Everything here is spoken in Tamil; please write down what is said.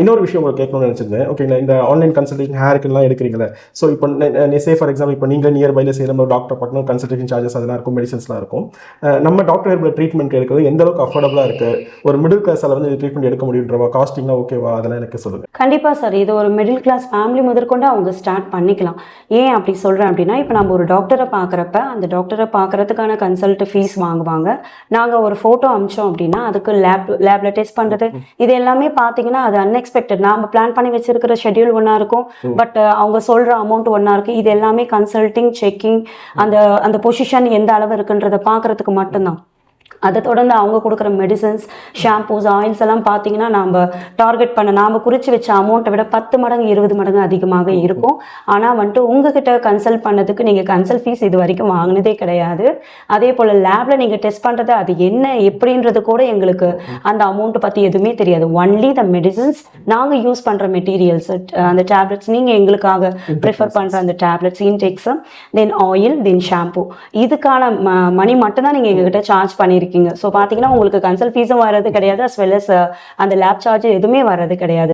இன்னொரு விஷயம் உங்களுக்கு கேட்கணும்னு நினச்சிருந்தேன். ஓகேங்களா இந்த ஆன்லைன் கன்சல்டேஷன் ஹேருக்குலாம் எடுக்கிறீங்களே ஸோ இப்போ சே ஃபார் எக்ஸாம்பிள் இப்போ நீங்கள் நியர்பைல செய்கிற ஒரு டாக்டர் பார்க்கணும் கன்சல்டேஷன் சார்ஜஸ் அதெல்லாம் இருக்கும் மெடிசன்ஸ்லாம் இருக்கும். நம்ம டாக்டர் ஹெர்பில் ட்ரீட்மெண்ட் எடுக்கிறது எந்த அளவுக்கு அஃபோர்டபுளாக இருக்குது ஒரு மிடில் கிளாஸால் வந்து ட்ரீட்மெண்ட் எடுக்க முடியுன்றவா? காஸ்டிங்லாம் ஓகேவா அதெல்லாம் எனக்கு சொல்லுங்கள் கண்டிப்பாக சார் இது ஒரு மிடில் கிளாஸ் ஃபேமிலி முதற்கொண்டு அவங்க ஸ்டார்ட் பண்ணிக்கலாம். ஏன் அப்படி சொல்கிறேன் அப்படின்னா இப்போ நம்ம ஒரு டாக்டரை பார்க்குறப்ப அந்த டாக்டரை பார்க்குறதுக்கான கன்சல்ட் ஃபீஸ் வாங்குவாங்க. நாங்கள் ஒரு ஃபோட்டோ அமிச்சோம் அப்படின்னா அதுக்கு லேப் லேபில் டெஸ்ட் பண்ணுறது இது எல்லாமே பார்த்தீங்கன்னா அது அன்எக்ஸ்பெக்டட் நாம் பிளான் பண்ணி வச்சிருக்கிற ஷெட்யூல் ஒன்றா இருக்கும். பட் அவங்க சொல்கிற அமௌண்ட் ஒன்றா இருக்கும் இது எல்லாமே கன்சல்ட்டிங் செக்கிங் அந்த அந்த பொசிஷன் எந்த அளவு இருக்குன்றதை பார்க்குறதுக்கு மட்டும்தான். அதை தொடர்ந்து அவங்க கொடுக்குற மெடிசன்ஸ் ஷாம்பூஸ் ஆயில்ஸ் எல்லாம் பார்த்தீங்கன்னா நம்ம டார்கெட் பண்ண நாம் குறித்து வச்ச அமௌண்ட்டை விட பத்து மடங்கு இருபது மடங்கு அதிகமாக இருக்கும். ஆனால் வந்துட்டு உங்ககிட்ட கன்சல்ட் பண்ணதுக்கு நீங்கள் கன்சல்ட் ஃபீஸ் இது வரைக்கும் வாங்கினதே கிடையாது. அதே போல் லேபில் நீங்கள் டெஸ்ட் பண்ணுறது அது என்ன எப்படின்றது கூட எங்களுக்கு அந்த அமௌண்ட்டை பற்றி எதுவுமே தெரியாது. ஒன்லி த மெடிசன்ஸ் நாங்கள் யூஸ் பண்ணுற மெட்டீரியல்ஸ் அந்த டேப்லெட்ஸ் நீங்கள் எங்களுக்காக ப்ரிஃபர் பண்ணுற அந்த tablets index then oil then shampoo இதுக்கான மணி மட்டும்தான் நீங்கள் எங்ககிட்ட சார்ஜ் பண்ணியிருக்கீங்க ஸோ பார்த்தீங்கன்னா உங்களுக்கு கன்சல்ட் ஃபீஸும் வர்றது கிடையாது அஸ் வெல் அஸ் அந்த லேப் சார்ஜ் எதுவுமே வர்றது கிடையாது.